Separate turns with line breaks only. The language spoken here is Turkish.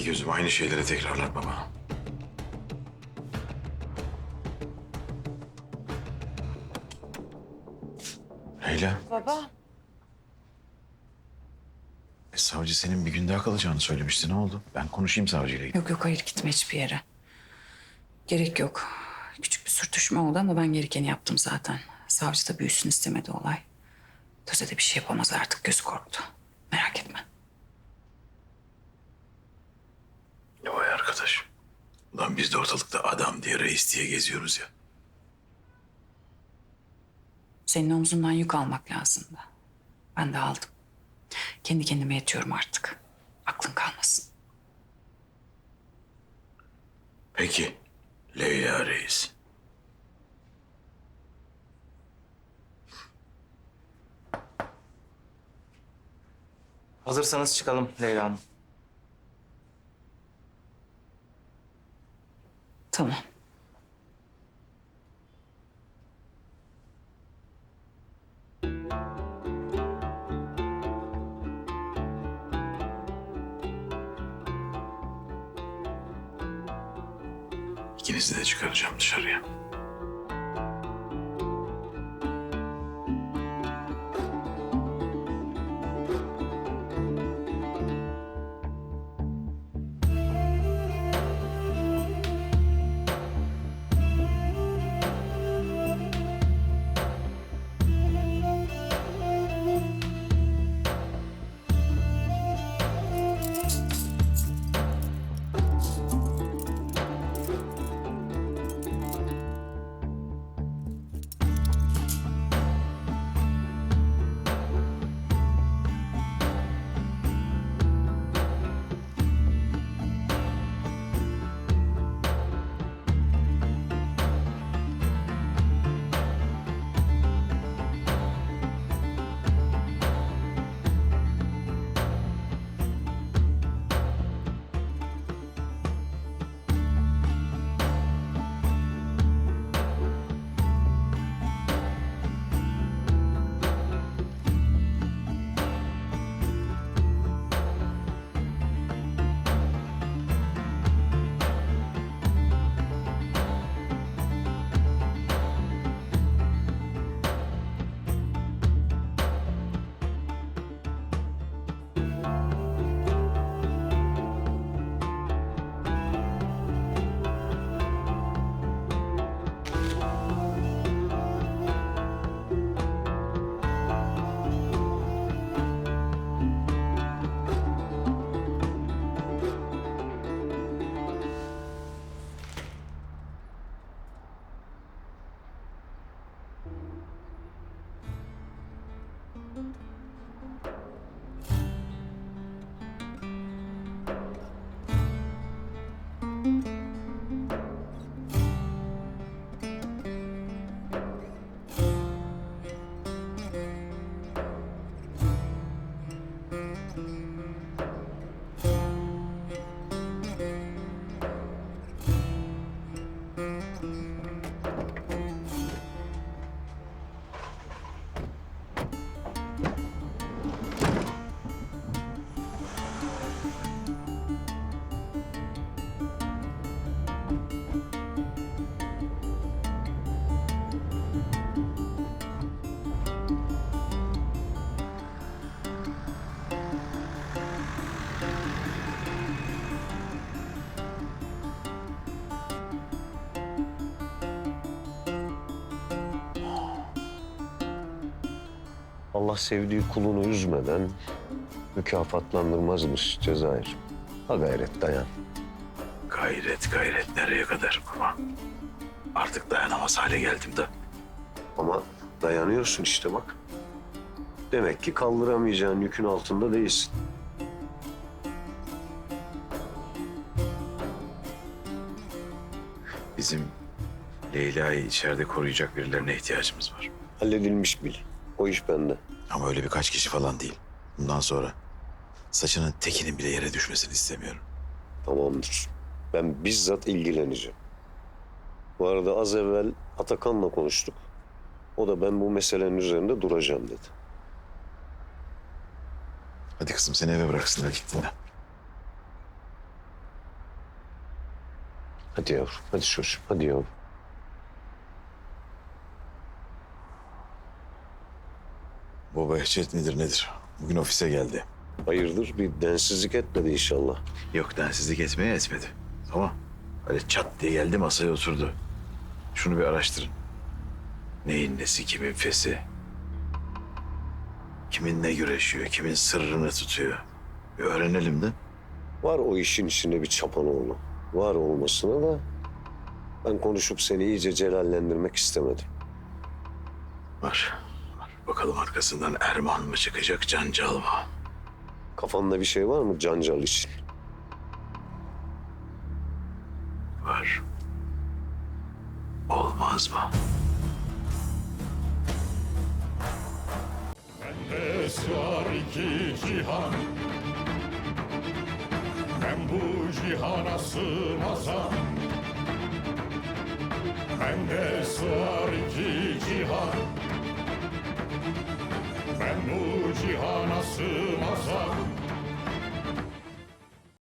İki gözüm aynı şeyleri tekrarlar baba. Leyla,
Baba.
e, savcı senin bir gün daha kalacağını söylemişti. Ne oldu? Ben konuşayım savcıyla.
Yok yok hayır gitme hiçbir yere. Gerek yok. Küçük bir sürtüşme oldu ama ben gerekeni yaptım zaten. Savcı da büyüsün istemedi olay. Töze de bir şey yapamaz artık göz korktu.
Ulan biz de ortalıkta adam diye reis diye geziyoruz ya.
Senin omzundan yük almak lazımdı. Ben de aldım. Kendi kendime yetiyorum artık. Aklın kalmasın.
Peki Leyla reis.
Hazırsanız çıkalım Leyla Hanım.
Tamam.
İkinizi de çıkaracağım dışarıya.
thank you Allah sevdiği kulunu üzmeden mükafatlandırmazmış Cezayir. Ha gayret dayan.
Gayret gayret nereye kadar baba? Artık dayanamaz hale geldim de.
Ama dayanıyorsun işte bak. Demek ki kaldıramayacağın yükün altında değilsin.
Bizim Leyla'yı içeride koruyacak birilerine ihtiyacımız var.
Halledilmiş bil. O iş bende.
Ama öyle birkaç kişi falan değil. Bundan sonra saçının tekinin bile yere düşmesini istemiyorum.
Tamamdır. Ben bizzat ilgileneceğim. Bu arada az evvel Atakan'la konuştuk. O da ben bu meselenin üzerinde duracağım dedi.
Hadi kızım seni eve bıraksınlar gittiğinde.
Hadi yavrum, hadi çocuğum, hadi yavrum.
Behçet midir nedir? Bugün ofise geldi.
Hayırdır bir densizlik etmedi inşallah.
Yok densizlik etmeye etmedi. Ama öyle çat diye geldi masaya oturdu. Şunu bir araştırın. Neyin nesi, kimin fesi? Kimin ne güreşiyor, kimin sırrını tutuyor? Bir öğrenelim de.
Var o işin içinde bir çapanoğlu. Var olmasına da ben konuşup seni iyice celallendirmek istemedim.
Var. Var. Bakalım arkasından Erman mı çıkacak, Cancal mı?
Kafanda bir şey var mı Cancal için?
Var. Olmaz mı?
Bende sığar iki cihan Ben bu cihana sığmazam Bende sığar iki cihan Ben bu cihana sığmazam